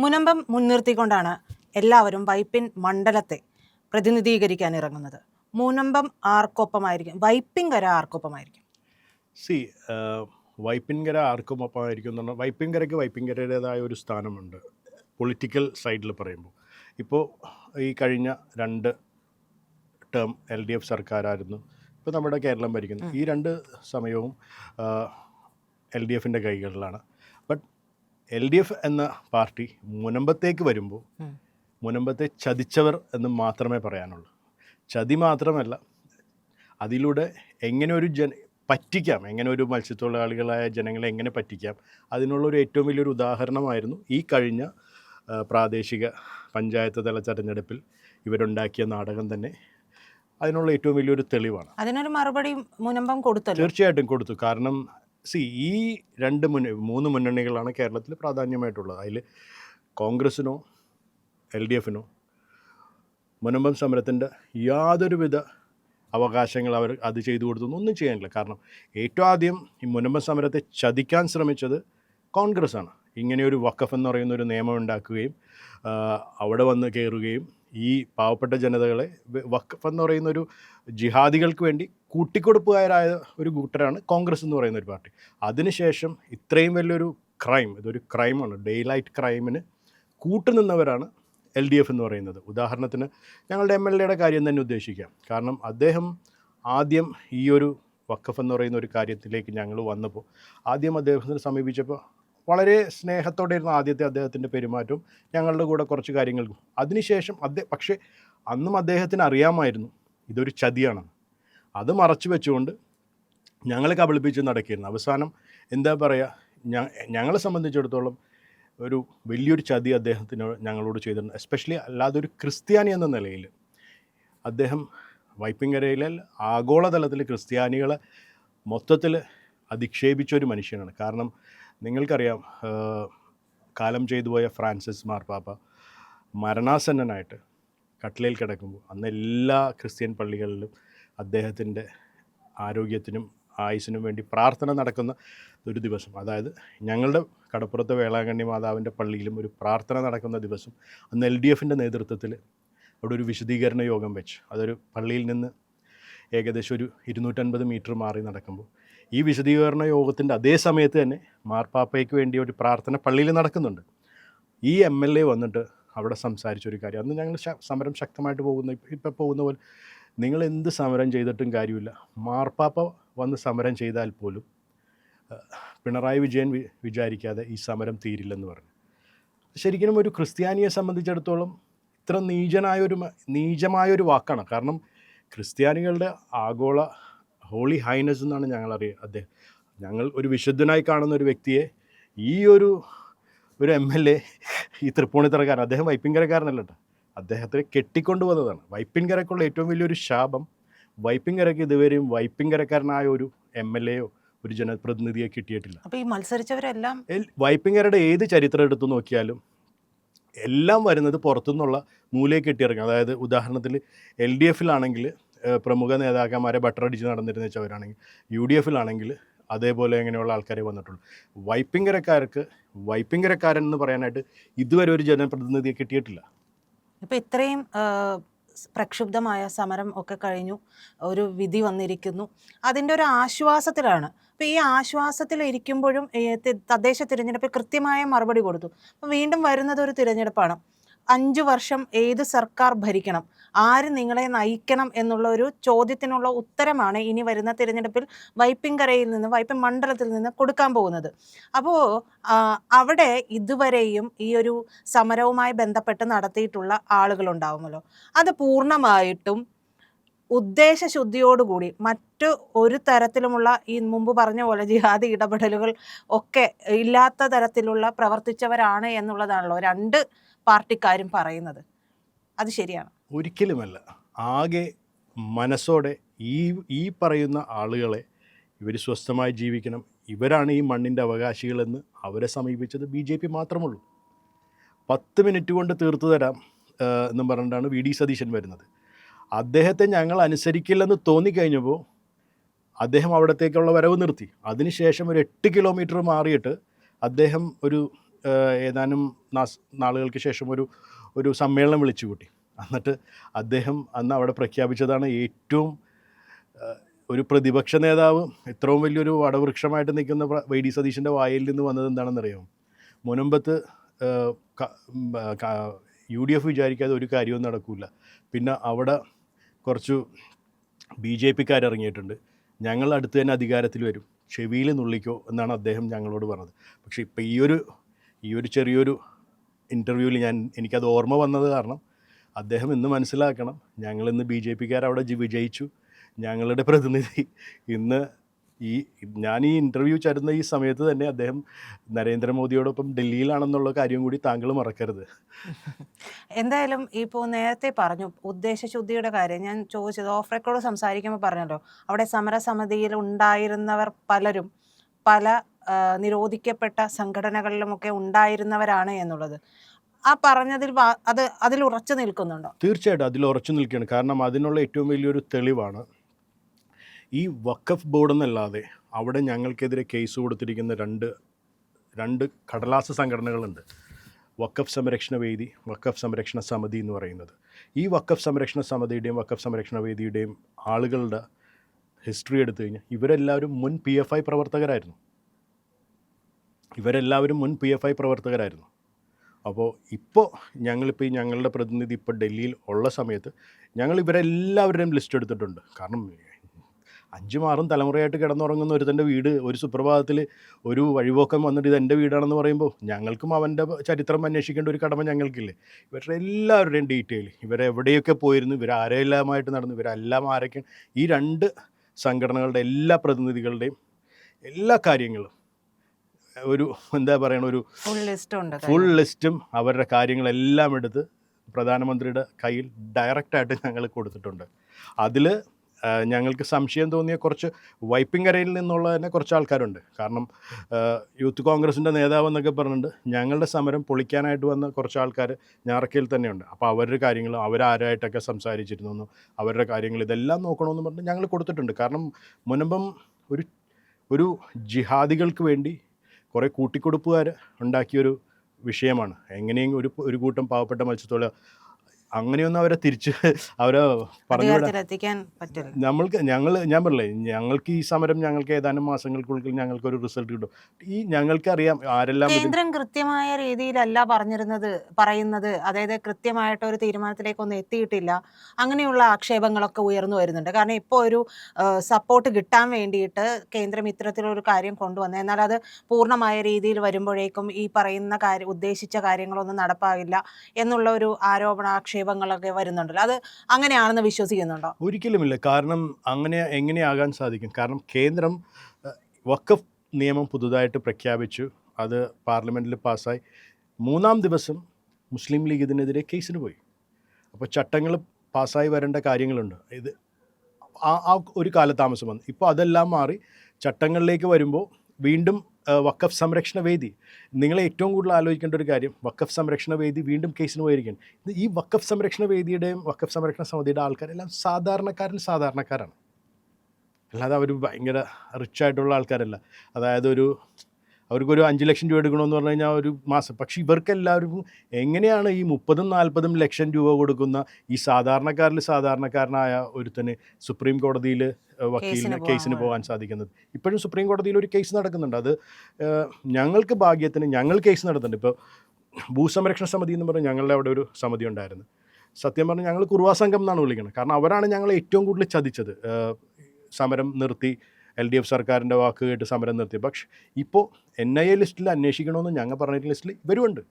മുനമ്പം മുൻനിർത്തിക്കൊണ്ടാണ് എല്ലാവരും വൈപ്പിൻ മണ്ഡലത്തെ പ്രതിനിധീകരിക്കാൻ ഇറങ്ങുന്നത്. മുനമ്പം ആർക്കൊപ്പമായിരിക്കും? വൈപ്പിൻകര ആർക്കൊപ്പമായിരിക്കും? സി വൈപ്പിൻകര ആർക്കും ഒപ്പമായിരിക്കും എന്ന് പറഞ്ഞാൽ വൈപ്പിൻകരയ്ക്ക് വൈപ്പിൻകരയുടേതായ ഒരു സ്ഥാനമുണ്ട്. പൊളിറ്റിക്കൽ സൈഡിൽ പറയുമ്പോൾ. ഇപ്പോൾ ഈ കഴിഞ്ഞ രണ്ട് ടേം എൽ ഡി എഫ് സർക്കാരായിരുന്നു. ഇപ്പോൾ നമ്മുടെ കേരളം ഭരിക്കുന്നത് ഈ രണ്ട് സമയവും എൽ ഡി എഫിന്റെ കൈകളിലാണ്. എൽ ഡി എഫ് എന്ന പാർട്ടി മുനമ്പത്തേക്ക് വരുമ്പോൾ. മുനമ്പത്തെ ചതിച്ചവർ എന്ന് മാത്രമേ പറയാനുള്ളൂ. ചതി മാത്രമല്ല അതിലൂടെ എങ്ങനെ ഒരു ജന പറ്റിക്കാം എങ്ങനെ ഒരു മത്സ്യത്തൊഴിലാളികളായ ജനങ്ങളെ എങ്ങനെ പറ്റിക്കാം അതിനുള്ളൊരു ഏറ്റവും വലിയൊരു ഉദാഹരണമായിരുന്നു ഈ കഴിഞ്ഞ പ്രാദേശിക പഞ്ചായത്ത് തല തെരഞ്ഞെടുപ്പിൽ ഇവരുണ്ടാക്കിയ നാടകം തന്നെ. അതിനുള്ള ഏറ്റവും വലിയൊരു തെളിവാണ്. അതിനൊരു മറുപടി മുനമ്പം കൊടുത്തു തീർച്ചയായിട്ടും കൊടുത്തു. കാരണം സി ഈ രണ്ട് മുന്ന മൂന്ന് മുന്നണികളാണ് കേരളത്തിൽ പ്രാധാന്യമായിട്ടുള്ളത്. അതിൽ കോൺഗ്രസിനോ എൽ ഡി എഫിനോ മുനമ്പം സമരത്തിന്റെ യാതൊരുവിധ അവകാശങ്ങൾ അവർ അത് ചെയ്തു കൊടുത്തൊന്നും ഒന്നും ചെയ്യാനില്ല. കാരണം ഏറ്റവും ആദ്യം ഈ മുനമ്പം സമരത്തെ ചതിക്കാൻ ശ്രമിച്ചത് കോൺഗ്രസ് ആണ് ഇങ്ങനെയൊരു വക്കഫ് എന്ന് പറയുന്ന ഒരു നിയമം ഉണ്ടാക്കുകയും അവിടെ വന്ന് കയറുകയും ഈ പാവപ്പെട്ട ജനതകളെ വഖഫ് എന്ന് പറയുന്ന ഒരു ജിഹാദികൾക്ക് വേണ്ടി കൂട്ടിക്കൊടുപ്പുകാരായ ഒരു കൂട്ടരാണ് കോൺഗ്രസ് എന്ന് പറയുന്ന ഒരു പാർട്ടി. അതിനുശേഷം ഇത്രയും വലിയൊരു ക്രൈം ഇതൊരു ക്രൈമാണ് ഡേ ലൈറ്റ് ക്രൈമിന് കൂട്ടുനിന്നവരാണ് എൽ ഡി എഫ് എന്ന് പറയുന്നത്. ഉദാഹരണത്തിന് ഞങ്ങളുടെ എം എൽ എയുടെ കാര്യം തന്നെ ഉദ്ദേശിക്കാം. കാരണം അദ്ദേഹം ആദ്യം ഈ ഒരു വഖഫ് എന്ന് പറയുന്ന ഒരു കാര്യത്തിലേക്ക് ഞങ്ങൾ വന്നപ്പോൾ ആദ്യം അദ്ദേഹത്തിനെ സമീപിച്ചപ്പോൾ വളരെ സ്നേഹത്തോടെ ഇരുന്ന ആദ്യത്തെ അദ്ദേഹത്തിന്റെ പെരുമാറ്റവും ഞങ്ങളുടെ കൂടെ കുറച്ച് കാര്യങ്ങൾ അതിനുശേഷം അദ്ദേഹം പക്ഷേ അന്നും അദ്ദേഹത്തിന് അറിയാമായിരുന്നു ഇതൊരു ചതിയാണ്. അത് മറച്ചു വെച്ചുകൊണ്ട് ഞങ്ങളെ കബളിപ്പിച്ച് നടക്കിയിരുന്നു. അവസാനം എന്താ പറയുക ഞങ്ങളെ സംബന്ധിച്ചിടത്തോളം ഒരു വലിയൊരു ചതി അദ്ദേഹത്തിന് ഞങ്ങളോട് ചെയ്തിട്ടുണ്ട്. എസ്പെഷ്യലി അല്ലാതെ ഒരു ക്രിസ്ത്യാനി എന്ന നിലയിൽ അദ്ദേഹം വൈപ്പിങ്കരയിലെ ആഗോളതലത്തിൽ ക്രിസ്ത്യാനികളെ മൊത്തത്തിൽ അധിക്ഷേപിച്ച ഒരു മനുഷ്യനാണ്. കാരണം നിങ്ങൾക്കറിയാം കാലം ചെയ്തു പോയ ഫ്രാൻസിസ് മാർപ്പാപ്പ മരണാസന്നനായിട്ട് കട്ടിലയിൽ കിടക്കുമ്പോൾ അന്ന് എല്ലാ ക്രിസ്ത്യൻ പള്ളികളിലും അദ്ദേഹത്തിന്റെ ആരോഗ്യത്തിനും ആയുസിനും വേണ്ടി പ്രാർത്ഥന നടക്കുന്ന ഒരു ദിവസം. അതായത് ഞങ്ങളുടെ കടപ്പുറത്തെ വേളാങ്കണ്ണി മാതാവിന്റെ പള്ളിയിലും ഒരു പ്രാർത്ഥന നടക്കുന്ന ദിവസം അന്ന് എൽ ഡി എഫിന്റെ നേതൃത്വത്തിൽ അവിടെ ഒരു വിശദീകരണ യോഗം വെച്ച് അതൊരു പള്ളിയിൽ നിന്ന് ഏകദേശം ഒരു ഇരുന്നൂറ്റൻപത് മീറ്റർ മാറി നടക്കുമ്പോൾ ഈ വിശദീകരണ യോഗത്തിന്റെ അതേ സമയത്ത് തന്നെ മാർപ്പാപ്പയ്ക്ക് വേണ്ടി ഒരു പ്രാർത്ഥന പള്ളിയിൽ നടക്കുന്നുണ്ട്. ഈ എം എൽ എ വന്നിട്ട് അവിടെ സംസാരിച്ചൊരു കാര്യം. അന്ന് ഞങ്ങൾ സമരം ശക്തമായിട്ട് പോകുന്ന ഇപ്പം പോകുന്ന പോലെ നിങ്ങൾ എന്ത് സമരം ചെയ്തിട്ടും കാര്യമില്ല. മാർപ്പാപ്പ വന്ന് സമരം ചെയ്താൽ പോലും പിണറായി വിജയൻ വിചാരിക്കാതെ ഈ സമരം തീരില്ലെന്ന് പറഞ്ഞു. ശരിക്കും ഒരു ക്രിസ്ത്യാനിയെ സംബന്ധിച്ചിടത്തോളം ഇത്ര നീചനായൊരു നീചമായൊരു വാക്കാണ്. കാരണം ക്രിസ്ത്യാനികളുടെ ആഗോള ഹോളി ഹൈനസ് എന്നാണ് ഞങ്ങൾ അറിയുക അദ്ദേഹം ഞങ്ങൾ ഒരു വിശുദ്ധനായി കാണുന്ന ഒരു വ്യക്തിയെ ഈ ഒരു ഒരു എം എൽ എ ഈ തൃപ്പൂണിത്തറക്കാരൻ അദ്ദേഹം വൈപ്പിൻകരക്കാരനല്ല കേട്ടോ അദ്ദേഹത്തെ കെട്ടിക്കൊണ്ടു വന്നതാണ് വൈപ്പിൻകരക്കുള്ള ഏറ്റവും വലിയൊരു ശാപം വൈപ്പിൻകരക്ക് ഇതുവരെയും വൈപ്പിൻകരക്കാരനായ ഒരു എം എൽ എയോ ഒരു ജനപ്രതിനിധിയെ കിട്ടിയിട്ടില്ല. അപ്പോൾ ഈ മത്സരിച്ചവരെല്ലാം വൈപ്പിൻകരയുടെ ഏത് ചരിത്രം എടുത്തു നോക്കിയാലും എല്ലാം വരുന്നത് പുറത്തുനിന്നുള്ള മൂലയെ കെട്ടിയിറങ്ങും. അതായത് ഉദാഹരണത്തിൽ എൽ ഡി എഫിലാണെങ്കിൽ പ്രമുഖ നേതാക്കന്മാരെ ബട്ടറടിച്ച് നടന്നിരുന്ന വെച്ചവരാണെങ്കിൽ യു ഡി എഫിലാണെങ്കിൽ അതേപോലെ അങ്ങനെയുള്ള ആൾക്കാരെ വന്നിട്ടുള്ളൂ. വൈപ്പിങ്കരക്കാർക്ക് വൈപ്പിങ്കരക്കാരൻ എന്ന് പറയാനായിട്ട് ഇതുവരെ ഒരു ജനപ്രതിനിധിയെ കിട്ടിയിട്ടില്ല. ഇപ്പൊ ഇത്രയും പ്രക്ഷുബ്ധമായ സമരം ഒക്കെ കഴിഞ്ഞു ഒരു വിധി വന്നിരിക്കുന്നു. അതിന്റെ ഒരു ആശ്വാസത്തിലാണ്. അപ്പോൾ ഈ തി- തദ്ദേശ തിരഞ്ഞെടുപ്പിൽ കൃത്യമായ മറുപടി കൊടുത്തു. അപ്പം വീണ്ടും വരുന്നത് ഒരു തിരഞ്ഞെടുപ്പാണ്. അഞ്ചു വർഷം ഏത് സർക്കാർ ഭരിക്കണം? ആര് നിങ്ങളെ നയിക്കണം എന്നുള്ള ഒരു ചോദ്യത്തിനുള്ള ഉത്തരമാണ് ഇനി വരുന്ന തിരഞ്ഞെടുപ്പിൽ വൈപ്പിൻകരയിൽ നിന്ന് വൈപ്പിൻ മണ്ഡലത്തിൽ നിന്ന് കൊടുക്കാൻ പോകുന്നത്. അപ്പോൾ അവിടെ ഇതുവരെയും ഈ ഒരു സമരവുമായി ബന്ധപ്പെട്ട് നടത്തിയിട്ടുള്ള ആളുകളുണ്ടാവുമല്ലോ. അത് പൂർണമായിട്ടും ഉദ്ദേശശുദ്ധിയോടുകൂടി മറ്റു ഒരു തരത്തിലുമുള്ള ഈ മുമ്പ് പറഞ്ഞ പോലെ ജിഹാദി ഇടപെടലുകൾ ഒക്കെ ഇല്ലാത്ത തരത്തിലുള്ള പ്രവർത്തിച്ചവരാണ് എന്നുള്ളതാണല്ലോ രണ്ട് പാർട്ടിക്കാരും പറയുന്നത്. അത് ശരിയാണ്. ഒരിക്കലുമല്ല. ആകെ മനസ്സോടെ ഈ ഈ പറയുന്ന ആളുകളെ ഇവർ സ്വസ്ഥമായി ജീവിക്കണം. ഇവരാണ് ഈ മണ്ണിന്റെ അവകാശികളെന്ന് അവരെ സമീപിച്ചത് ബി ജെ പി മാത്രമുള്ളൂ. പത്ത് മിനിറ്റ് കൊണ്ട് തീർത്തു തരാം എന്നും പറഞ്ഞിട്ടാണ് വി ഡി സതീശൻ വരുന്നത്. അദ്ദേഹത്തെ ഞങ്ങൾ അനുസരിക്കില്ലെന്ന് തോന്നിക്കഴിഞ്ഞപ്പോൾ അദ്ദേഹം അവിടത്തേക്കുള്ള വരവ് നിർത്തി. അതിനുശേഷം ഒരു എട്ട് കിലോമീറ്റർ മാറിയിട്ട് അദ്ദേഹം ഒരു ഏതാനും നാളുകൾക്ക് ശേഷം ഒരു ഒരു സമ്മേളനം വിളിച്ചു കൂട്ടി. എന്നിട്ട് അദ്ദേഹം അന്ന് അവിടെ പ്രഖ്യാപിച്ചതാണ് ഏറ്റവും ഒരു പ്രതിപക്ഷ നേതാവ് ഇത്രയും വലിയൊരു വടവൃക്ഷമായിട്ട് നിൽക്കുന്ന വൈ ഡി സതീശന്റെ വായിൽ നിന്ന് വന്നത് എന്താണെന്നറിയാം മുനമ്പത്ത് യു ഡി എഫ് വിചാരിക്കാതെ ഒരു കാര്യവും നടക്കില്ല പിന്നെ അവിടെ കുറച്ച് ബി ജെ പിക്കാർ ഇറങ്ങിയിട്ടുണ്ട്. ഞങ്ങൾ അടുത്ത് തന്നെ അധികാരത്തിൽ വരും. ചെവിയിൽ നുള്ളിക്കോ എന്നാണ് അദ്ദേഹം ഞങ്ങളോട് പറഞ്ഞത്. പക്ഷേ ഇപ്പോൾ ഈ ഒരു ഈ ഒരു ചെറിയൊരു ഇന്റർവ്യൂവിൽ ഞാൻ എനിക്കത് ഓർമ്മ വന്നത് കാരണം അദ്ദേഹം ഇന്ന് മനസ്സിലാക്കണം ഞങ്ങളിന്ന് ബി ജെ പിക്കാർ അവിടെ വിജയിച്ചു. ഞങ്ങളുടെ പ്രതിനിധി ഇന്ന് ഈ ഞാൻ ഈ ഇന്റർവ്യൂ ചേരുന്ന ഈ സമയത്ത് തന്നെ അദ്ദേഹം നരേന്ദ്രമോദിയോടൊപ്പം ഡൽഹിയിലാണെന്നുള്ള കാര്യം കൂടി താങ്കൾ മറക്കരുത്. എന്തായാലും ഇപ്പോൾ നേരത്തെ പറഞ്ഞു ഉദ്ദേശശുദ്ധിയുടെ കാര്യം. ഞാൻ ചോദിച്ചത് ഓഫ് റെക്കോർഡ് സംസാരിക്കുമ്പോൾ പറഞ്ഞല്ലോ. അവിടെ സമരസമിതിയിൽ ഉണ്ടായിരുന്നവർ പലരും പല നിരോധിക്കപ്പെട്ട സംഘടനകളിലുമൊക്കെ ഉണ്ടായിരുന്നവരാണ് എന്നുള്ളത്. ആ പറഞ്ഞതിൽ അത് അതിൽ ഉറച്ചു നിൽക്കുന്നുണ്ടോ? തീർച്ചയായിട്ടും അതിൽ ഉറച്ചു നിൽക്കുകയാണ്. കാരണം അതിനുള്ള ഏറ്റവും വലിയൊരു തെളിവാണ് ഈ വഖഫ് ബോർഡ് എന്നല്ലാതെ അവിടെ ഞങ്ങൾക്കെതിരെ കേസ് കൊടുത്തിരിക്കുന്ന രണ്ട് രണ്ട് കടലാസ സംഘടനകളുണ്ട്. വഖഫ് സംരക്ഷണ വേദി വഖഫ് സംരക്ഷണ സമിതി എന്ന് പറയുന്നത്. ഈ വഖഫ് സംരക്ഷണ സമിതിയുടെയും വഖഫ് സംരക്ഷണ വേദിയുടെയും ആളുകളുടെ ഹിസ്റ്ററി എടുത്തു കഴിഞ്ഞാൽ ഇവരെല്ലാവരും മുൻ പി എഫ് ഐ പ്രവർത്തകരായിരുന്നു. ഇവരെല്ലാവരും മുൻ പി എഫ് ഐ പ്രവർത്തകരായിരുന്നു. അപ്പോൾ ഇപ്പോൾ ഞങ്ങളിപ്പോൾ ഈ ഞങ്ങളുടെ പ്രതിനിധി ഇപ്പോൾ ഡൽഹിയിൽ ഉള്ള സമയത്ത് ഞങ്ങൾ ഇവരെല്ലാവരുടെയും ലിസ്റ്റ് എടുത്തിട്ടുണ്ട്. കാരണം അഞ്ചും ആറും തലമുറയായിട്ട് കിടന്നുറങ്ങുന്ന ഒരുത്തന്റെ വീട് ഒരു സുപ്രഭാതത്തിൽ ഒരു വഴിപോക്കം വന്നിട്ട് ഇത് എന്റെ വീടാണെന്ന് പറയുമ്പോൾ ഞങ്ങൾക്കും അവന്റെ ചരിത്രം അന്വേഷിക്കേണ്ട ഒരു കടമ ഞങ്ങൾക്കില്ലേ? ഇവരുടെ എല്ലാവരുടെയും ഡീറ്റെയിൽ. ഇവരെവിടെയൊക്കെ പോയിരുന്നു ഇവരാരെല്ലാമായിട്ട് നടന്നു ഇവരെല്ലാം ആരൊക്കെ ഈ രണ്ട് സംഘടനകളുടെ എല്ലാ പ്രതിനിധികളുടെയും എല്ലാ കാര്യങ്ങളും ഒരു എന്താ പറയണ ഒരു ഫുൾ ലിസ്റ്റ് ഉണ്ട് ഫുൾ ലിസ്റ്റും അവരുടെ കാര്യങ്ങളെല്ലാം എടുത്ത് പ്രധാനമന്ത്രിയുടെ കയ്യിൽ ഡയറക്റ്റായിട്ട് ഞങ്ങൾ കൊടുത്തിട്ടുണ്ട്. അതിൽ ഞങ്ങൾക്ക് സംശയം തോന്നിയ കുറച്ച് വൈപ്പിങ്കരയിൽ നിന്നുള്ള തന്നെ കുറച്ച് ആൾക്കാരുണ്ട്. കാരണം യൂത്ത് കോൺഗ്രസിന്റെ നേതാവ് എന്നൊക്കെ പറഞ്ഞിട്ടുണ്ട്. ഞങ്ങളുടെ സമരം പൊളിക്കാനായിട്ട് വന്ന കുറച്ച് ആൾക്കാർ ഞാറക്കയിൽ തന്നെയുണ്ട്. അപ്പോൾ അവരുടെ കാര്യങ്ങൾ അവരാരായിട്ടൊക്കെ സംസാരിച്ചിരുന്നു. അവരുടെ കാര്യങ്ങൾ ഇതെല്ലാം നോക്കണമെന്ന് പറഞ്ഞ് ഞങ്ങൾ കൊടുത്തിട്ടുണ്ട്. കാരണം മുനമ്പം ഒരു ഒരു ജിഹാദികൾക്ക് വേണ്ടി കുറേ കൂട്ടിക്കൊടുപ്പുകാർ ഉണ്ടാക്കിയൊരു വിഷയമാണ്. എങ്ങനെയും ഒരു ഒരു കൂട്ടം പാവപ്പെട്ട മത്സ്യത്തൊഴിലാ അങ്ങനെയൊന്നും അവരെ തിരിച്ച് അവരെ പറഞ്ഞു പറ്റില്ല. നമ്മൾക്ക് ഞങ്ങൾ ഞാൻ പറഞ്ഞില്ലേ ഞങ്ങൾക്ക് ഈ സമരം ഞങ്ങൾക്ക് ഏതാനും മാസങ്ങൾക്കുള്ളിൽ ഞങ്ങൾക്ക് ഒരു റിസൾട്ട് കിട്ടും. ഈ ഞങ്ങൾക്ക് അറിയാം ആരെല്ലാം കേന്ദ്രം കൃത്യമായ രീതിയിലല്ല പറഞ്ഞിരുന്നത് പറയുന്നത്. അതായത് കൃത്യമായിട്ട് ഒരു തീരുമാനത്തിലേക്കൊന്നും എത്തിയിട്ടില്ല. അങ്ങനെയുള്ള ആക്ഷേപങ്ങളൊക്കെ ഉയർന്നു വരുന്നുണ്ട്. കാരണം ഇപ്പോൾ ഒരു സപ്പോർട്ട് കിട്ടാൻ വേണ്ടിയിട്ട് കേന്ദ്രം ഇത്തരത്തിലൊരു കാര്യം കൊണ്ടുവന്നത് എന്നാൽ അത് പൂർണമായ രീതിയിൽ വരുമ്പോഴേക്കും ഈ പറയുന്ന കാര്യം ഉദ്ദേശിച്ച കാര്യങ്ങളൊന്നും നടപ്പാകില്ല എന്നുള്ള ഒരു ആരോപണ ആക്ഷേപങ്ങളൊക്കെ വരുന്നുണ്ടല്ലോ. അത് അങ്ങനെയാണെന്ന് വിശ്വസിക്കുന്നുണ്ടോ? ഒരിക്കലുമില്ല. കാരണം അങ്ങനെ എങ്ങനെയാകാൻ സാധിക്കും? കാരണം കേന്ദ്രം വക്കഫ് നിയമം പുതുതായിട്ട് പ്രഖ്യാപിച്ചു. അത് പാർലമെന്റിൽ പാസ്സായി. മൂന്നാം ദിവസം മുസ്ലിം ലീഗ് ഇതിനെതിരെ കേസിന് പോയി. അപ്പോൾ ചട്ടങ്ങൾ പാസ്സായി വരേണ്ട കാര്യങ്ങളുണ്ട്. ഇത് ആ ഒരു കാലതാമസം വന്നു. ഇപ്പോൾ അതെല്ലാം മാറി ചട്ടങ്ങളിലേക്ക് വരുമ്പോൾ വീണ്ടും വഖഫ് സംരക്ഷണ വേദി. നിങ്ങൾ ഏറ്റവും കൂടുതൽ ആലോചിക്കേണ്ട ഒരു കാര്യം വക്കഫ് സംരക്ഷണ വേദി വീണ്ടും കേസിന് പോയിരിക്കുകയാണ്. ഈ വക്കഫ് സംരക്ഷണ വേദിയുടെയും വക്കഫ് സംരക്ഷണ സമിതിയുടെ ആൾക്കാരെല്ലാം സാധാരണക്കാരൻ സാധാരണക്കാരാണ്. അല്ലാതെ അവർ ഭയങ്കര റിച്ചായിട്ടുള്ള ആൾക്കാരല്ല. അതായത് ഒരു അവർക്കൊരു അഞ്ച് ലക്ഷം രൂപ എടുക്കണമെന്ന് പറഞ്ഞു കഴിഞ്ഞാൽ ഒരു മാസം. പക്ഷെ ഇവർക്കെല്ലാവർക്കും എങ്ങനെയാണ് ഈ മുപ്പതും നാൽപ്പതും ലക്ഷം രൂപ കൊടുക്കുന്ന ഈ സാധാരണക്കാരിൽ സാധാരണക്കാരനായ ഒരുത്തന് സുപ്രീം കോടതിയിൽ വക്കീലിന് കേസിന് പോകാൻ സാധിക്കുന്നത്? ഇപ്പോഴും സുപ്രീം കോടതിയിൽ ഒരു കേസ് നടക്കുന്നുണ്ട്. അത് ഞങ്ങൾക്ക് ഭാഗ്യത്തിന് ഞങ്ങൾ കേസ് നടത്തുന്നുണ്ട്. ഇപ്പോൾ ഭൂസംരക്ഷണ സമിതി എന്ന് പറഞ്ഞാൽ ഞങ്ങളുടെ അവിടെ ഒരു സമിതി ഉണ്ടായിരുന്നു. സത്യം പറഞ്ഞാൽ ഞങ്ങൾ കുറുവാ സംഘം എന്നാണ് വിളിക്കുന്നത്. കാരണം അവരാണ് ഞങ്ങളെ ഏറ്റവും കൂടുതൽ ചതിച്ചത്. സമരം നിർത്തി എൽ ഡി എഫ് സർക്കാരിന്റെ വാക്ക് കേട്ട് സമരം നിർത്തി. പക്ഷെ ഇപ്പോൾ എൻ ഐ എ ലിസ്റ്റിൽ അന്വേഷിക്കണമെന്ന് ഞങ്ങൾ പറഞ്ഞിട്ടുള്ള ലിസ്റ്റിൽ ഇവരുമുണ്ട്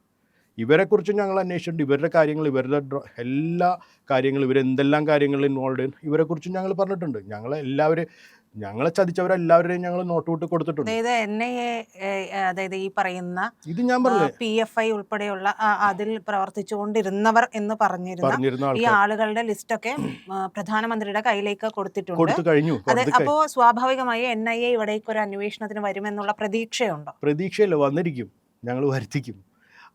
ഇവരെക്കുറിച്ചും ഞങ്ങൾ അന്വേഷിച്ചിട്ടുണ്ട്. ഇവരുടെ കാര്യങ്ങൾ ഇവരുടെ എല്ലാ കാര്യങ്ങളും ഇവരെന്തെല്ലാം കാര്യങ്ങളിൽ ഇൻവോൾവ് ഇവരെക്കുറിച്ചും ഞങ്ങൾ പറഞ്ഞിട്ടുണ്ട്. ഞങ്ങളെ എല്ലാവരും ഞങ്ങളെ ചതിച്ചവരെല്ലാവരെയും ഞങ്ങൾ നോട്ട് വിട്ട് കൊടുത്തിട്ടുണ്ട്. അതായത് എൻ ഐ എ അതായത് ഈ പറയുന്ന ഇത് ഞാൻ പറഞ്ഞില്ലേ? പി എഫ് ഐ ഉൾപ്പെടെയുള്ള അതിൽ പ്രവർത്തിച്ചുകൊണ്ടിരുന്നവർ എന്ന് പറഞ്ഞിരുന്ന ഈ ആളുകളുടെ ലിസ്റ്റൊക്കെ ഒക്കെ പ്രധാനമന്ത്രിയുടെ കയ്യിലേക്ക് കൊടുത്തിട്ടുണ്ട്. കൊടുത്തു കഴിഞ്ഞു. അപ്പോ സ്വാഭാവികമായി എൻ ഐ എ ഇവിടേക്ക് ഒരു അന്വേഷണത്തിന് വരുമെന്നുള്ള പ്രതീക്ഷയുണ്ടോ? പ്രതീക്ഷയല്ല വന്നിരിക്കും. ഞങ്ങൾ വരുത്തിക്കും.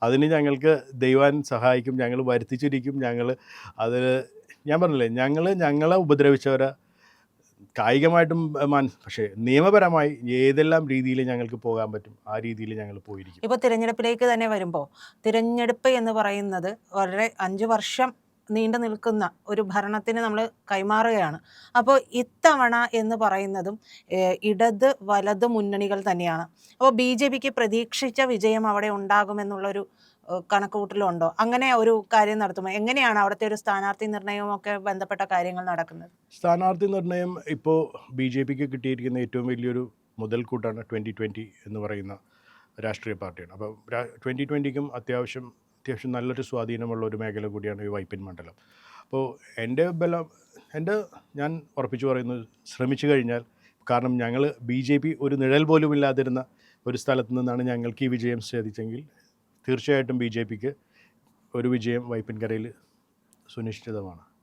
അതിന് ഞങ്ങൾക്ക് ദൈവാൻ സഹായിക്കും. ഞങ്ങൾ വരുത്തിച്ചിരിക്കും. ഞങ്ങൾ അതിൽ ഞാൻ പറഞ്ഞില്ലേ ഞങ്ങൾ ഞങ്ങളെ ഉപദ്രവിച്ചവരെ കായികമായിട്ടും മാൻ പക്ഷേ നിയമപരമായി ഏതെല്ലാം രീതിയിൽ ഞങ്ങൾക്ക് പോകാൻ പറ്റും ആ രീതിയിൽ ഞങ്ങൾ പോയിരിക്കും. ഇപ്പോൾ തിരഞ്ഞെടുപ്പിലേക്ക് തന്നെ വരുമ്പോൾ തിരഞ്ഞെടുപ്പ് എന്ന് പറയുന്നത് വളരെ അഞ്ച് വർഷം നീണ്ടു നിൽക്കുന്ന ഒരു ഭരണത്തിന് നമ്മൾ കൈമാറുകയാണ്. അപ്പോൾ ഇത്തവണ എന്ന് പറയുന്നതും ഇടത് വലത് മുന്നണികൾ തന്നെയാണ്. അപ്പോൾ ബി ജെ പിക്ക് പ്രതീക്ഷിച്ച വിജയം അവിടെ ഉണ്ടാകുമെന്നുള്ളൊരു കണക്കുകൂട്ടലുണ്ടോ അങ്ങനെ ഒരു കാര്യം നടത്തുമ്പോൾ എങ്ങനെയാണ് അവിടുത്തെ ഒരു സ്ഥാനാർത്ഥി നിർണയവും ഒക്കെ ബന്ധപ്പെട്ട കാര്യങ്ങൾ നടക്കുന്നത്? സ്ഥാനാർത്ഥി നിർണയം ഇപ്പോൾ ബി ജെ പിക്ക് കിട്ടിയിരിക്കുന്ന ഏറ്റവും വലിയൊരു മുതൽക്കൂട്ടാണ് ട്വന്റി ട്വന്റി എന്ന് പറയുന്ന രാഷ്ട്രീയ പാർട്ടിയാണ്. അപ്പോൾ ട്വന്റി ട്വന്റിക്കും അത്യാവശ്യം അത്യാവശ്യം നല്ലൊരു സ്വാധീനമുള്ള ഒരു മേഖല കൂടിയാണ് ഈ വൈപ്പിൻ മണ്ഡലം. അപ്പോൾ എന്റെ ബലം എന്റെ ഞാൻ ഉറപ്പിച്ചു പറയുന്നത് ശ്രമിച്ചു കഴിഞ്ഞാൽ കാരണം ഞങ്ങൾ ബി ജെ പി ഒരു നിഴൽ പോലും ഇല്ലാതിരുന്ന ഒരു സ്ഥലത്ത് നിന്നാണ് ഞങ്ങൾക്ക് ഈ വിജയം സാധിച്ചെങ്കിൽ തീർച്ചയായിട്ടും ബി ജെ പിക്ക് ഒരു വിജയം വൈപ്പിൻകരയിൽ സുനിശ്ചിതമാണ്.